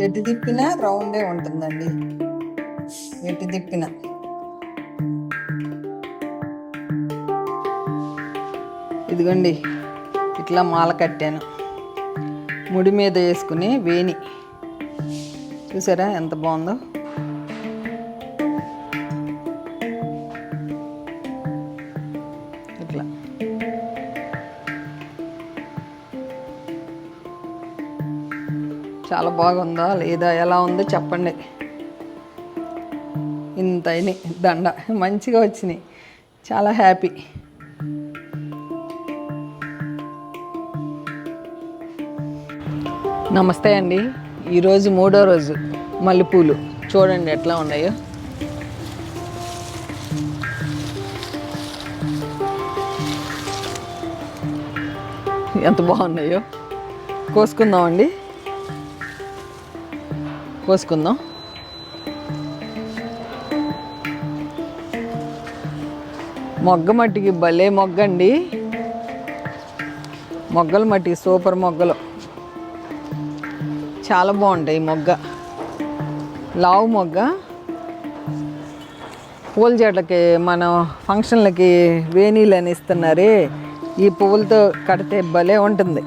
ఎటు తిప్పినా రౌండే ఉంటుందండి. ఎటు తిప్పినా. ఇదిగోండి ఇట్లా మాల కట్టాను. ముడి మీద వేసుకుని వేణి. చూసారా ఎంత బాగుందో? చాలా బాగుందా లేదా ఎలా ఉందో చెప్పండి. ఇంత అయినాయి దండ మంచిగా వచ్చినాయి. చాలా హ్యాపీ. నమస్తే అండి. ఈరోజు మూడో రోజు మల్లెపూలు. చూడండి ఎట్లా ఉన్నాయో. ఎంత బాగున్నాయో. కోసుకుందామండి. కోసుకుందాం. మొగ్గ మట్టికి భలే మొగ్గ అండి మొగ్గల మట్టికి సూపర్ మొగ్గలు. చాలా బాగుంటాయి మొగ్గ. లావు మొగ్గ. పూల చెట్లకి మన ఫంక్షన్లకి వేణీలు అని ఇస్తున్నారే. ఈ పువ్వులతో కడితే భలే ఉంటుంది.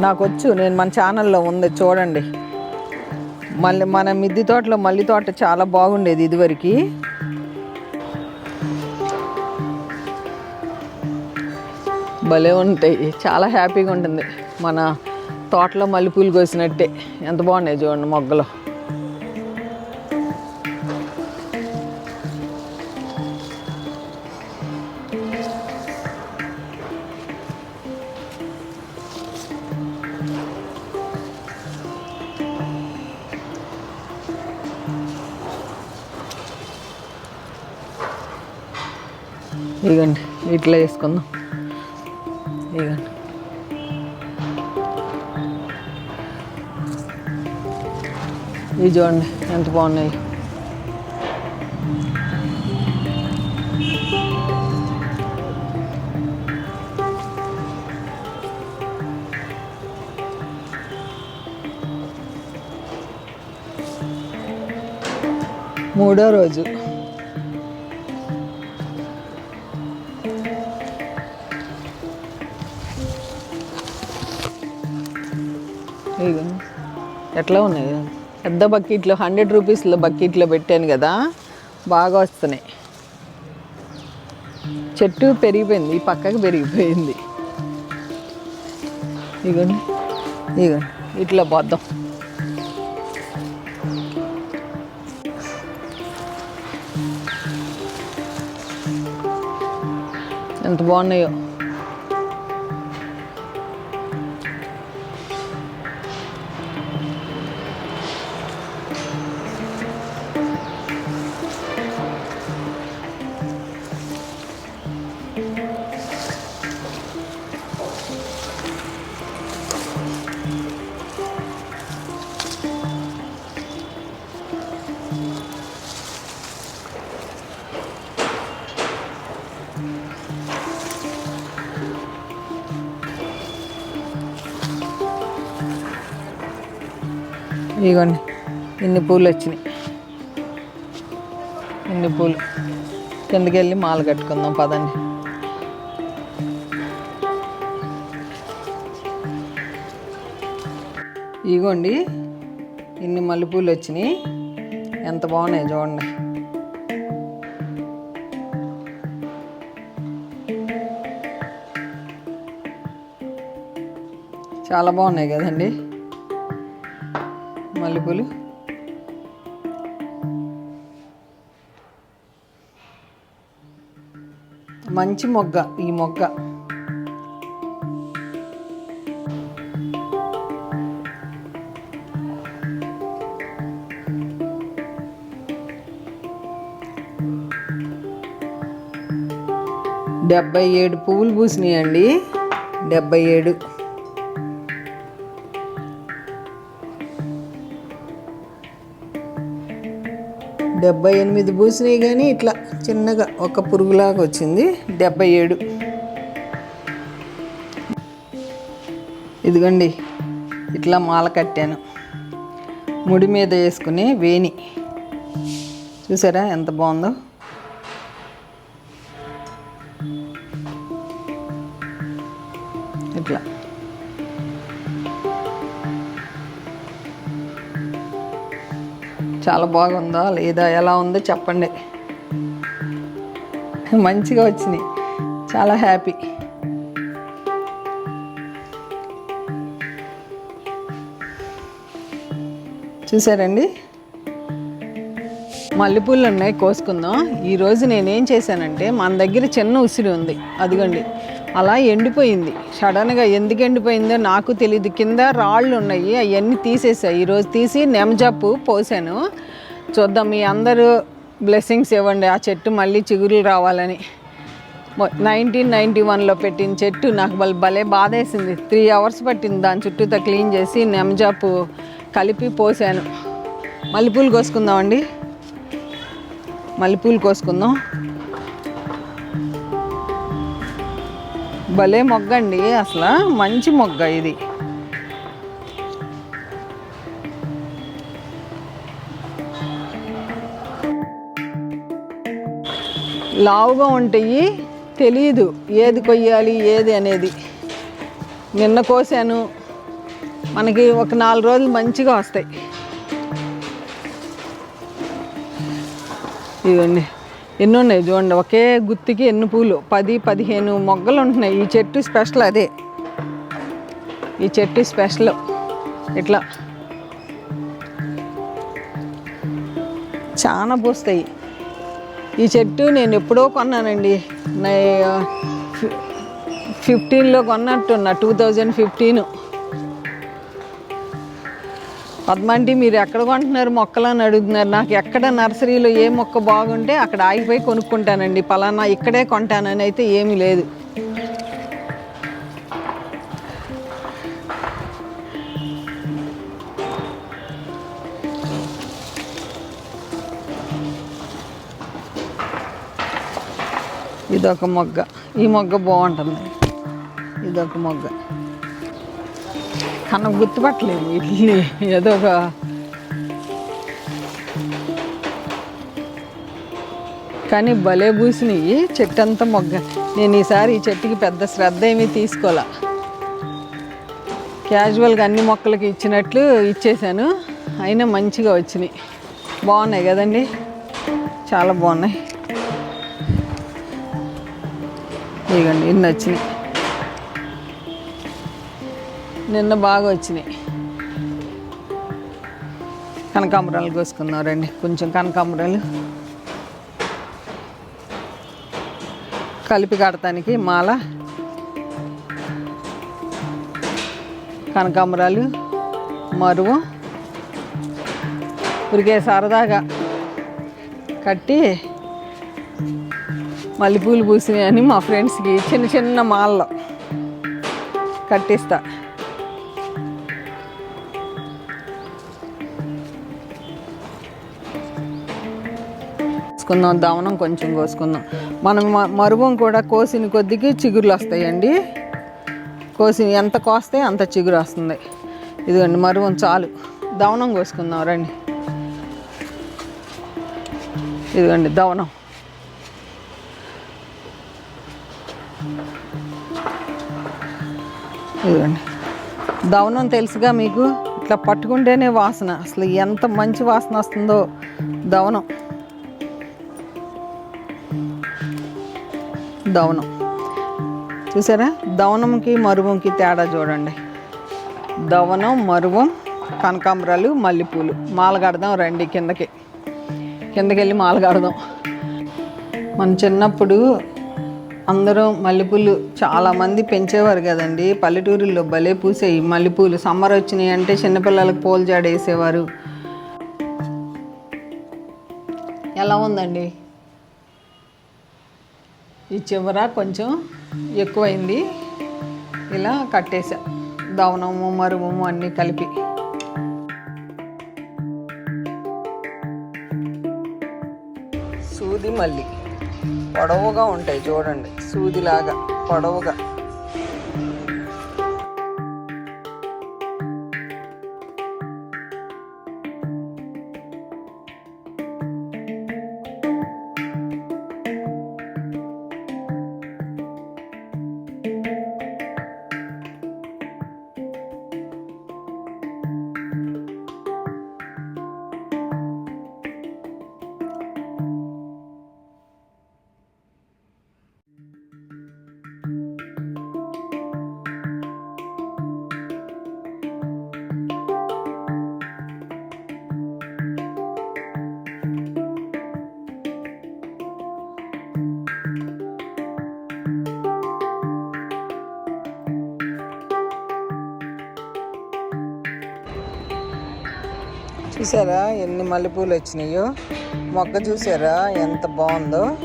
నాకు వచ్చు నేను మన ఛానల్లో ఉంది చూడండి. మళ్ళీ మన మిద్ది తోటలో మల్లి తోట చాలా బాగుండేది ఇదివరకు. భలే ఉంటాయి చాలా హ్యాపీగా ఉంటుంది. మన తోటలో మల్లెపూలు కోసినట్టే. ఎంత బాగున్నాయి చూడండి మొగ్గలు. ఇగండి ఇట్లా వేసుకుందాం ఇగండి ఇవి చూడండి ఎంత బాగున్నాయి. మూడో రోజు. ఎట్లా ఉన్నాయి? పెద్ద బకెట్లో హండ్రెడ్ రూపీస్లో బకెట్లో పెట్టాను కదా బాగా వస్తున్నాయి. చెట్టు పెరిగిపోయింది ఈ పక్కకి పెరిగిపోయింది. ఇగోండి ఇగోండి ఇట్లా పోద్దాం. ఎంత బాగున్నాయో. ఇదిగోండి ఇన్ని పూలు వచ్చినాయి. ఇన్ని పూలు. కిందకి వెళ్ళి మాల కట్టుకుందాం పదండి. ఇగోండి ఇన్ని మల్లెపూలు వచ్చినాయి. ఎంత బాగున్నాయి చూడండి. చాలా బాగున్నాయి కదండి. మల్లెపూలు. మంచి మొగ్గ ఈ మొగ్గ. డెబ్బై ఏడు పువ్వులు పూసినాయండి. డెబ్బై ఏడు. డెబ్బై ఎనిమిది పూసినాయి కానీ ఇట్లా చిన్నగా ఒక పురుగులాగా వచ్చింది. డెబ్బై ఏడు. ఇదిగోండి ఇట్లా మాల కట్టాను. ముడి మీద వేసుకుని వేణి. చూసారా ఎంత బాగుందో? ఇట్లా. చాలా బాగుందా లేదా ఎలా ఉందో చెప్పండి. మంచిగా వచ్చినాయి. చాలా హ్యాపీ. చూసారండి? మల్లెపూలు ఉన్నాయి కోసుకుందాం. ఈరోజు నేనేం చేశానంటే మన దగ్గర చిన్న ఉసిరి ఉంది. అదిగండి. అలా ఎండిపోయింది. సడన్గా ఎందుకు ఎండిపోయిందో నాకు తెలియదు కింద రాళ్ళు ఉన్నాయి. అవన్నీ తీసేసాయి. ఈరోజు తీసి నెమజప్పు పోసాను. చూద్దాం మీ అందరూ బ్లెస్సింగ్స్ ఇవ్వండి. ఆ చెట్టు మళ్ళీ చిగురులు రావాలని. నైన్టీన్ నైంటీ వన్లో పెట్టిన చెట్టు నాకు భలే భలే బాధేసింది. త్రీ అవర్స్ పట్టింది. దాని చుట్టూతో క్లీన్ చేసి నెమజాపు కలిపి పోసాను. మల్లెపూలు కోసుకుందామండి. మల్లెపూలు కోసుకుందాం. భలే మొగ్గ అండి అసలు. మంచి మొగ్గ ఇది. లావుగా ఉంటాయి తెలియదు ఏది కొయ్యాలి ఏది అనేది. నిన్న కోసాను. మనకి ఒక నాలుగు రోజులు మంచిగా వస్తాయి. ఇవ్వండి ఎన్ని ఉన్నాయి చూడండి. ఒకే గుత్తికి ఎన్ని పూలు? పది పదిహేను మొగ్గలు ఉంటున్నాయి ఈ చెట్టు స్పెషల్ అదే. ఈ చెట్టు స్పెషల్. ఇట్లా. చాలా పూస్తాయి. ఈ చెట్టు నేను ఎప్పుడో కొన్నానండి. ఫిఫ్టీన్లో కొన్నట్టున్నా. Two thousand fifteen. పద్మంటి మీరు ఎక్కడ కొంటున్నారు మొక్కలు అని అడుగుతున్నారు. నాకు ఎక్కడ నర్సరీలో ఏ మొక్క బాగుంటే అక్కడ ఆగిపోయి కొనుక్కుంటానండి. పలానా ఇక్కడే కొంటానని అయితే ఏమీ లేదు. ఇదొక మొగ్గ. ఈ మొగ్గ బాగుంటుంది. ఇదొక మొగ్గ. కన్నా గుర్తుపట్టలేదు వీటిని. ఏదో ఒక కానీ భలే పూసినాయి. చెట్టు అంతా మొగ్గ. నేను ఈసారి ఈ చెట్టుకి పెద్ద శ్రద్ధ ఏమీ తీసుకోలే. క్యాజువల్గా అన్ని మొక్కలకి ఇచ్చినట్లు ఇచ్చేసాను అయినా మంచిగా వచ్చినాయి. బాగున్నాయి కదండి? చాలా బాగున్నాయి. ఇదిగండి ఇన్ని వచ్చినాయి. నిన్న బాగా వచ్చినాయి. కనకాంబరాలు కోసుకున్నారండి రండి. కొంచెం కనకాంబరాలు కలిపి కడటానికి మాల. కనకాంబరాలు మరువు. ఉరికే సరదాగా కట్టి మల్లెపూలు పూసినాయి అని మా ఫ్రెండ్స్కి చిన్న చిన్న మాల్లో కట్టిస్తా. కోసుకుందాం దవనం కొంచెం కోసుకుందాం. మనం మ- మరువం కూడా కోసిన కొద్దికి చిగురులు వస్తాయండి. కోసి ఎంత కోస్తే అంత చిగురు వస్తుంది. ఇదిగోండి మరువం చాలు. దవనం కోసుకుందాం రండి. ఇదిగోండి దవనం ఇదిగోండి. దవనం తెలుసుగా మీకు? ఇట్లా పట్టుకుంటేనే వాసన. అసలు ఎంత మంచి వాసన వస్తుందో దవనం దవనం చూసారా? దవనంకి మరువంకి తేడా చూడండి. దవనం మరువం కనకాంబరాలు మల్లెపూలు. మాల కడదాం రండి కిందకి. కిందకి వెళ్ళి మాల కడదాం మన చిన్నప్పుడు అందరూ మల్లెపూలు చాలామంది పెంచేవారు కదండి. పల్లెటూరుల్లో భలే పూసేవి మల్లెపూలు. సమ్మర్ వచ్చినాయి అంటే చిన్నపిల్లలకు పూలు జాడ వేసేవారు. ఎలా ఉందండి? ఈ చివర కొంచెం ఎక్కువైంది. ఇలా కట్టేసా దవనము మరువము అన్నీ కలిపి. సూది మళ్ళీ పొడవుగా ఉంటాయి చూడండి. సూదిలాగా పొడవుగా. చూసారా ఎన్ని మల్లెపూలు వచ్చినాయో? మొక్క చూసారా ఎంత బాగుందో?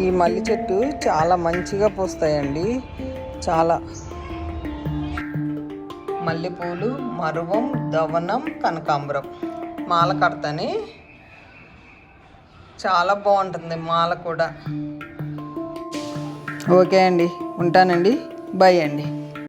ఈ మల్లె చెట్టు చాలా మంచిగా పూస్తాయండి. చాలా. మల్లెపూలు మరువం దవనం కనకాంబరం. మాల కడతాని. చాలా బాగుంటుంది మాల కూడా. ఓకే అండి. ఉంటానండి. బాయ్ అండి.